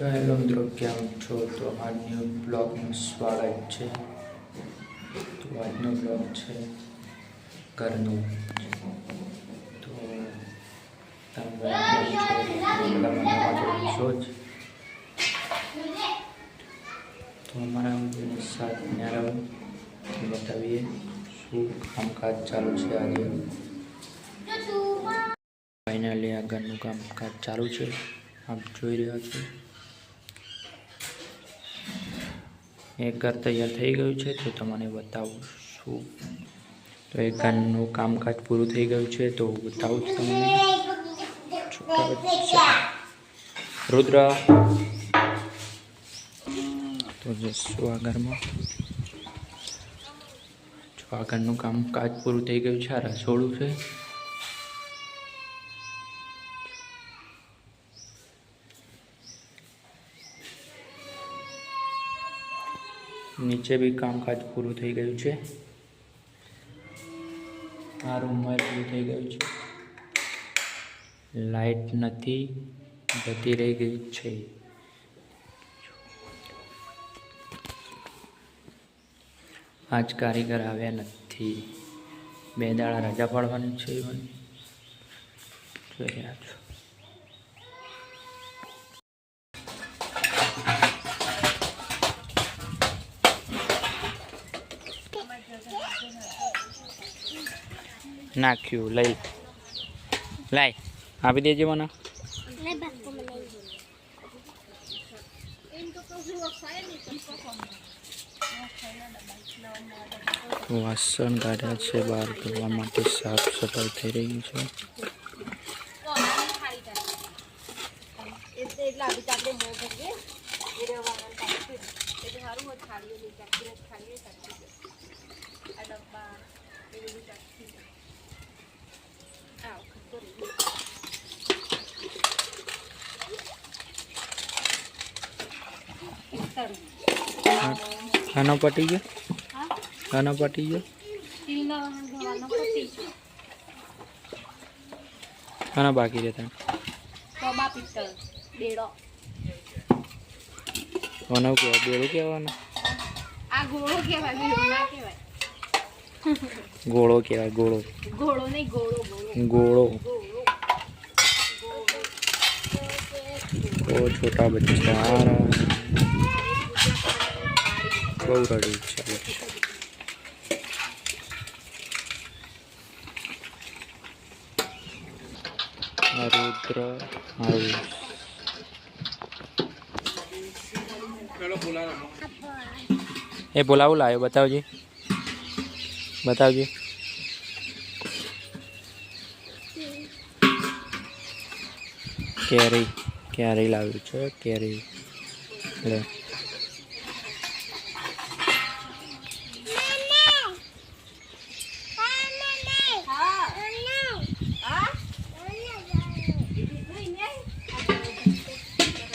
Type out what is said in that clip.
તો હેલો મિત્રો કેમ છો તો આજનો બ્લોગનું સ્વાગત છે. તો આજનો બ્લોગ છે ઘરનું. તો તમે? છો જ. તો અમારા સાથ ન્યારા બતાવીએ શું કામકાજ ચાલુ છે આજે. ફાઇનલી આ ઘરનું કામકાજ ચાલુ છે. આપ જોઈ રહ્યા છો. એક ઘર તૈયાર થઈ ગયું છે, તો તમને બતાવું છું. તો એક ઘરનું કામકાજ પૂરું થઈ ગયું છે, તો બતાવું છું તમને. રુદ્ર. તો જશું આ ઘરમાં. જો આ ઘરનું કામકાજ પૂરું થઈ ગયું છે, આ રસોડું છે. નીચે બી કામકાજ પૂરું થઈ ગયું છે. આ રૂમમાં પૂરું થઈ ગયું છે. લાઈટ નથી, જતી રહી ગઈ છે. આજ કારીગર આવ્યા નથી. બે દાડા રજા પાડવાની છે. મને જોઈ રહ્યા છો. નાખ્યું, લઈ. લાય, આપી દેજે મને. વાસણ કાઢ્યા છે બહાર ધોવા માટે, સાફ સફાઈ થઈ રહી છે. એટલે આનો પટી ગયો? આનો પટી ગયો? આનો બાકી રહેતા કબા પિત્તળ બેડો આ ગોળો કહેવાય ગોળો ગોળો નહીં ગોળો. ગોળો. ગોળો છોટા બચ્ચા. બહુ રડી છે રુદ્ર એ બોલાવું લાવ્યો બતાવજે બતાવજે કેરી કેરી લાવ્યું છે કેરી લે